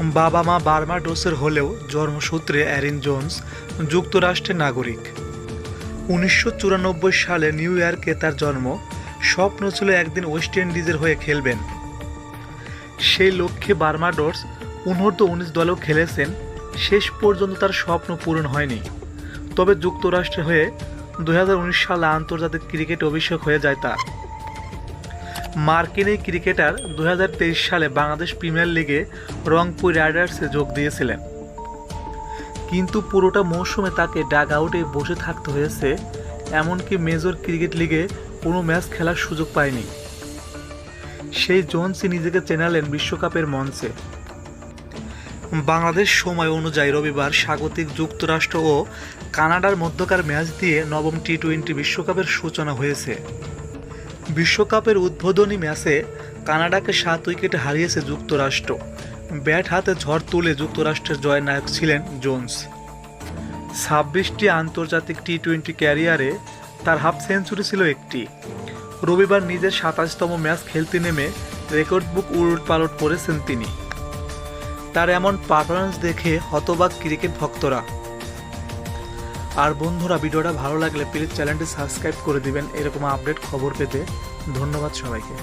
বাবা মা বার্মাডোসের হলেও জন্মসূত্রে অ্যারিন জোন্স যুক্তরাষ্ট্রের নাগরিক। উনিশশো চুরানব্বই সালে নিউ ইয়র্কে তার জন্ম। স্বপ্ন ছিল একদিন ওয়েস্ট ইন্ডিজের হয়ে খেলবেন। সেই লক্ষ্যে বার্মাডোস উনহর্ত উনিশ দলেও খেলেছেন। শেষ পর্যন্ত তার স্বপ্ন পূরণ হয়নি। তবে যুক্তরাষ্ট্রের হয়ে দু হাজার উনিশ সালে আন্তর্জাতিক ক্রিকেট অভিষেক হয়ে যায় তার। মার্কিন এই ক্রিকেটার দু হাজার তেইশ সালে বাংলাদেশ প্রিমিয়ার লিগে রংপুর রাইডার্সে যোগ দিয়েছিলেন। কিন্তু পুরোটা মৌসুমে তাকে ডাগ আউটে বসে থাকতে হয়েছে, এমনকি মেজর ক্রিকেট লিগে কোনো ম্যাচ খেলার সুযোগ পায়নি। সেই জোনসি নিজেকে চেনালেন বিশ্বকাপের মঞ্চে। বাংলাদেশ সময় অনুযায়ী রবিবার স্বাগতিক যুক্তরাষ্ট্র ও কানাডার মধ্যকার ম্যাচ দিয়ে নবম টি টোয়েন্টি বিশ্বকাপের সূচনা হয়েছে। বিশ্বকাপের উদ্বোধনী ম্যাচে কানাডাকে সাত উইকেটে হারিয়েছে যুক্তরাষ্ট্র। ব্যাট হাতে ঝড় তুলে যুক্তরাষ্ট্রের জয় নায়ক ছিলেন জোন্স। ছাব্বিশটি আন্তর্জাতিক টি টোয়েন্টি ক্যারিয়ারে তার হাফ সেঞ্চুরি ছিল একটি। রবিবার নিজের সাতাশতম ম্যাচ খেলতে নেমে রেকর্ড বুক উলট পালট করেছেন তিনি। তার এমন পারফরমেন্স দেখে হতবাক ক্রিকেট ভক্তরা আর বন্ধুরা, ভিডিওটা ভালো লাগলে প্লিজ চ্যানেলটি সাবস্ক্রাইব করে দিবেন, এরকম আপডেট খবর পেতে। ধন্যবাদ সবাইকে।